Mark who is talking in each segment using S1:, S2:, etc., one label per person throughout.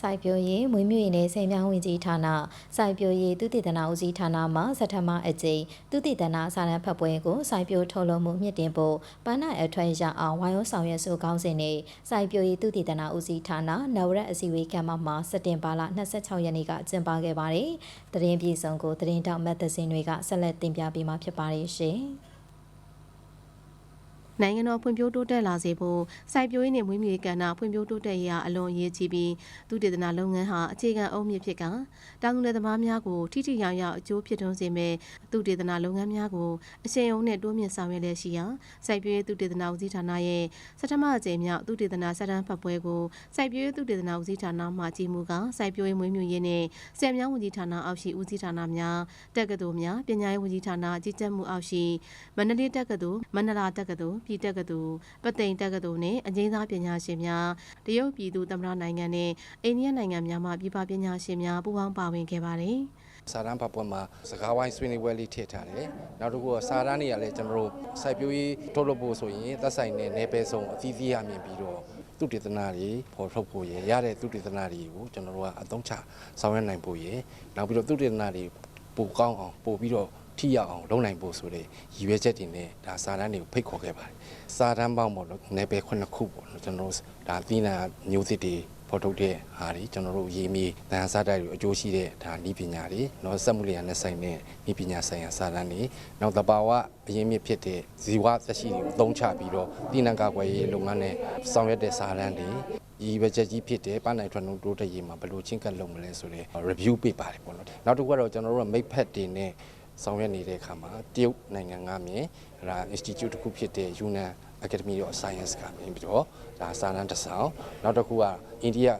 S1: စိုက်ပျိုးရေးမွေးမြူရေးနဲ့ဆယ်မြောင်းဝင်ကြီးဌာနစိုက်ပျိုးရေးသုတေသနဦးစီးဌာနမှစက်ထမအကြိမ်သုတေသနစာရန်ဖတ်ပွဲကိုစိုက်ပျိုးထုတ်လုပ်မှုမြင့်တင်ဖို့ပန်းနိုင်အထွတ်ရအောင်ဝိုင်းဝန်းဆောင်ရွက်စုကောင်းစဉ်နဲ့စိုက်ပျိုးရေးသုတေသနဦးစီးဌာနနဝရက်အစည်းအဝေးကမ္ဘာမှာစက်တင်ဘာလ26ရက်နေ့ကကျင်းပခဲ့ပါတယ်။သတင်းပြေဆုံးကိုသတင်းတောက်မက်သဇင်တွေကဆက်လက်တင်ပြပေးမှာဖြစ်ပါတယ်ရှင်။
S2: နိုင်ငံတော်ဖွံ့ဖြိုးတိုးတက်လာစေဖို့စိုက်ပျိုးရေးနှင့်မွေးမြူရေးကဏ္ဍဖွံ့ဖြိုးတိုးတက်ရေးဟာအလွန်အရေးကြီးပြီးသူတေသနာလုပ်ငန်းဟာအခြေခံအုတ်မြစ်ဖြစ်ကတောင်သူလယ်သမားများကိုထိထိရောက်ရောက်အကျိုးဖြစ်ထွန်းစေမယ့်သူတေသနာလုပ်ငန်းများကိုအရှိန်အဟုန်နဲ့တိုးမြင့်ဆောင်ရွက်လျက်ရှိရာစိုက်ပျိုးရေးသူတေသနာဦးစီးဌာနရဲ့စထမအကြိမ်မြောက်သူတေသနာစတန်းဖတ်ပွဲကိုစိုက်ပျိုးရေးသူတေသနာဦးစီးဌာနမှကြီးမှုကစိုက်ပျိုးရေးမွေးမြူရေးနဲ့ဆယ်မြောင်းဝန်ကြီးဌာနအောက်ရှိဦးစီးဌာနများတက္ကသိုလ်များပညာရေးဝန်ကြီးဌာနကြီးကြပ်မှုအောက်ရှိမန္တလေးတက္ကသိုလ်မန္တလာတက္ကသိုလ်ပြည်တက္ကသိုလ်ပသိမ်တက္ကသိုလ်နဲ့အငိမ့်စားပညာရှင်များတရုတ်ပြည်သူသမ္မတနိုင်ငံနဲ့အိန္ဒိယနိုင်ငံများမှပြည်ပပညာရှင်များပူးပေါင်းပါဝင်ခဲ့ပါတယ်။
S3: စာတန်းဖတ်ပွဲမှာစကားဝိုင်းဆွေးနွေးပွဲလေးထည့်ထားတယ်။နောက်တစ်ခုကစာတန်းတွေကလည်းကျွန်တော်တို့စိုက်ပျိုးရေးထုတ်လုပ်ဖို့ဆိုရင်သက်ဆိုင်တဲ့နယ်ပယ်ဆောင်အသီးသီးရမြင်ပြီးတော့သူတေသနာတွေပေါ်ထုတ်ဖို့ရရတဲ့သူတေသနာတွေကိုကျွန်တော်တို့ကအသုံးချဆောင်ရွက်နိုင်ဖို့ရနောက်ပြီးတော့သူတေသနာတွေပိုကောင်းအောင်ပို့ပြီးတော့ ထိရောက်အောင်လုပ်နိုင်ဖို့ဆိုတဲ့ရည်ရွယ်ချက်တွေနဲ့ဒါစာတမ်းတွေကိုဖိတ်ခေါ်ခဲ့ပါတယ်စာတမ်းပေါင်းပေါ့နော်နယ်ပယ်ခုနှစ်ခုပေါ့နော်ကျွန်တော်တို့ဒါသီးနာမျိုးစစ်တွေဖော်ထုတ်တဲ့ဟာတွေကျွန်တော်တို့ရေးမီတန်ဆာတိုက်တွေအကျိုးရှိတဲ့ဒါဤပညာတွေနော်စက်မှုလျာနဲ့ဆိုင်တဲ့ဤပညာဆိုင်ရာစာတမ်းတွေနောက်တဘာဝအရင်းမြစ်ဖြစ်တဲ့ဇီဝသက်ရှိတွေကိုသုံးချပြီးတော့တည်နှံကာကွယ်ရေးလုပ်ငန်းနဲ့ဆောင်ရွက်တဲ့စာတမ်းတွေဒီဘက်ချက်ကြီးဖြစ်တဲ့ပန်းနိုင်ထွန်းတို့တိုးတက်ရေးမှာဘယ်လိုချင်းကပ်လုပ်မလဲဆိုတဲ့ review ပေးပါတယ်ပေါ့နော်နောက်တစ်ခုကတော့ကျွန်တော်တို့က make pad တွေနဲ့ ဆောင်ရွက်နေတဲ့အခါမှာတရုတ်နိုင်ငံကမြင်ဒါ institute တစ်ခုဖြစ်တဲ့ Yunnan Academy of Science ကမြင်ပြီးတော့ဒါစာတမ်းတစ်စောင်နောက်တစ်ခုကအိန္ဒိယ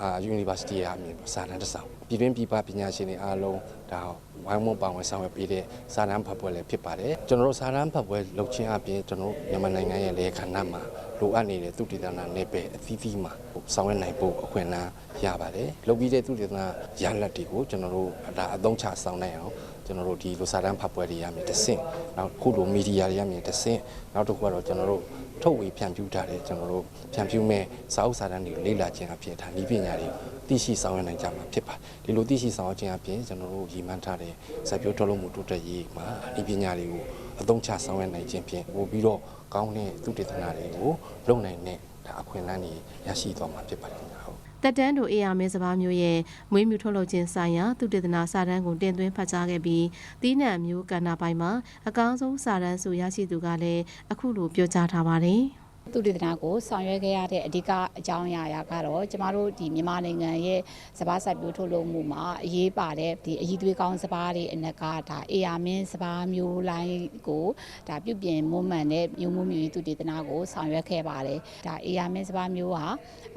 S3: အာ University ကအမြင်စာတမ်းတစ်စောင်ပြည်တွင်းပြည်ပပညာရှင်တွေအားလုံးဒါဝိုင်းဝန်းပါဝင်ဆောင်ရွက်ပေးတဲ့စာတမ်းဖတ်ပွဲလည်းဖြစ်ပါတယ်ကျွန်တော်တို့စာတမ်းဖတ်ပွဲလုပ်ချင်းအပြင်ကျွန်တော်တို့မြန်မာနိုင်ငံရဲ့လေခန္ဓာမှာလိုအပ်နေတဲ့သူတည်တနာနယ်ပယ်အသီးသီးမှာဆောင်ရွက်နိုင်ဖို့အခွင့်အလမ်းရပါတယ်လုပ်ပြီးတဲ့သူတည်တနာရလတ်တွေကိုကျွန်တော်တို့ဒါအသုံးချဆောင်နိုင်အောင် ကျွန်တော်တို့ဒီလိုစာတမ်းဖတ်ပွဲတွေရမယ်တဆင့်နောက်ခုလိုမီဒီယာတွေရမယ်တဆင့်နောက်တစ်ခုကတော့ကျွန်တော်တို့ထုတ်ဝေဖြန့်ဖြူးထားတဲ့ကျွန်တော်တို့ဖြန့်ဖြူးမဲ့စာအုပ်စာတမ်းတွေကိုလေ့လာခြင်းအဖြစ်ဒါဤပညာတွေသိရှိဆောင်ရွက်နိုင်ကြမှာဖြစ်ပါတယ်ဒီလိုသိရှိဆောင်ရွက်ခြင်းအပြင်ကျွန်တော်တို့ရည်မှန်းထားတဲ့စက်ပြိုးထုတ်လုပ်မှုတိုးတက်ရေးမှာဤပညာတွေကိုအသုံးချဆောင်ရွက်နိုင်ခြင်းဖြင့်ပို့ပြီးတော့ကောင်းတဲ့သုတေသနတွေကိုလုပ်နိုင်တဲ့ဒါအခွင့်အလမ်းတွေရရှိသွားမှာဖြစ်ပါတယ်ဟုတ်
S2: တက်တန်းတို့အေယာမင်းစဘာမျိုးရဲ့မွေးမြူထုတ်လုပ်ခြင်းဆိုင်ရာသူတေသနာစာတမ်းကိုတင်သွင်းဖတ်ကြားခဲ့ပြီးတီးနှံမျိုးကဏ္ဍပိုင်းမှာအကောင်းဆုံးစာတမ်းဆိုရရှိသူကလည်းအခုလိုပြောကြားထားပါတယ်။
S4: သူတေသနာကိုဆောင်ရွက်ခဲ့ရတဲ့အဓိကအကြောင်းအရာရာကတော့ကျမတို့ဒီမြန်မာနိုင်ငံရဲ့စပားစိုက်ပျိုးထုတ်လုပ်မှုမှာအရေးပါတဲ့ဒီအည်သွေးကောင်းစပားတွေအနက်ကဒါအေယာမင်းစပားမျိုးလိုင်းကိုဒါပြုပြင်မွမ်းမံတဲ့မျိုးမှုမျိုးသူတေသနာကိုဆောင်ရွက်ခဲ့ပါတယ်ဒါအေယာမင်းစပားမျိုးဟာ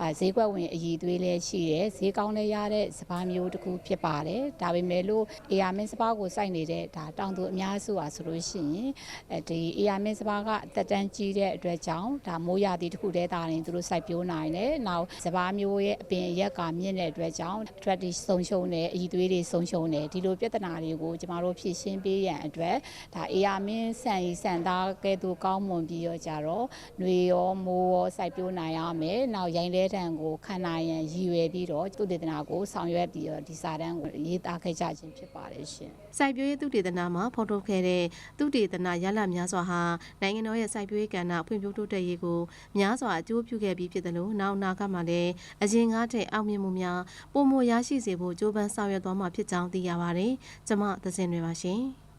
S4: အဲဈေးကွက်ဝင်အည်သွေးလည်းရှိတယ်ဈေးကောင်းလည်းရတဲ့စပားမျိုးတစ်ခုဖြစ်ပါတယ်ဒါပေမဲ့လို့အေယာမင်းစပားကိုစိုက်နေတဲ့ဒါတောင်သူအများစုဟာဆိုလို့ရှိရင်အဲဒီအေယာမင်းစပားကအသက်တန်းကြီးတဲ့အတွက်ကြောင့်ဒါမိုးရသည့်တစ်ခုတည်းတာရင်သူတို့စိုက်ပျိုးနိုင်တယ်။နောက်စပားမျိုးရဲ့အပင်ရက်ကမြင့်တဲ့အတွက်ကြောင့် track တွေဆုံးရှုံးတယ်အည်သွေးတွေဆုံးရှုံးတယ်ဒီလိုပြဿနာတွေကိုကျမတို့ဖြေရှင်းပေးရန်အတွက်ဒါအေယာမင်းဆန်ရီဆန်သားကဲ့သို့ကောင်းမွန်ပြီးတော့ကြတော့ຫນွေရောမိုးရောစိုက်ပျိုးနိုင်ရမယ်။နောက်ရိုင်းလဲတံကိုခံနိုင်ရန်ရည်ရွယ်ပြီးတော့သူတေသနာကိုဆောင်ရွက်ပြီးတော့ဒီစာတမ်းကိုရေးသားခဲ့ကြခြင်းဖြစ်ပါတယ်ရှင်။
S2: စိုက်ပျိုးရေးသုတေသနမှာဖော်ထုတ်ခဲ့တဲ့သုတေသနရလဒ်များစွာဟာနိုင်ငံတော်ရဲ့စိုက်ပျိုးရေးကဏ္ဍဖွံ့ဖြိုးတိုးတက်ရေးကိုများစွာအကျိုးပြုခဲ့ပြီးဖြစ်တယ်လို့နောက်အနာဂတ်မှာလည်းအရင်ကားတဲ့အောင်မြင်မှုများပုံမရရှိစေဖို့ကြိုးပမ်းဆောင်ရွက်သွားမှာဖြစ်ကြောင်းသိရပါတယ်။ကျွန်မသဇင်တွေပါရှင်။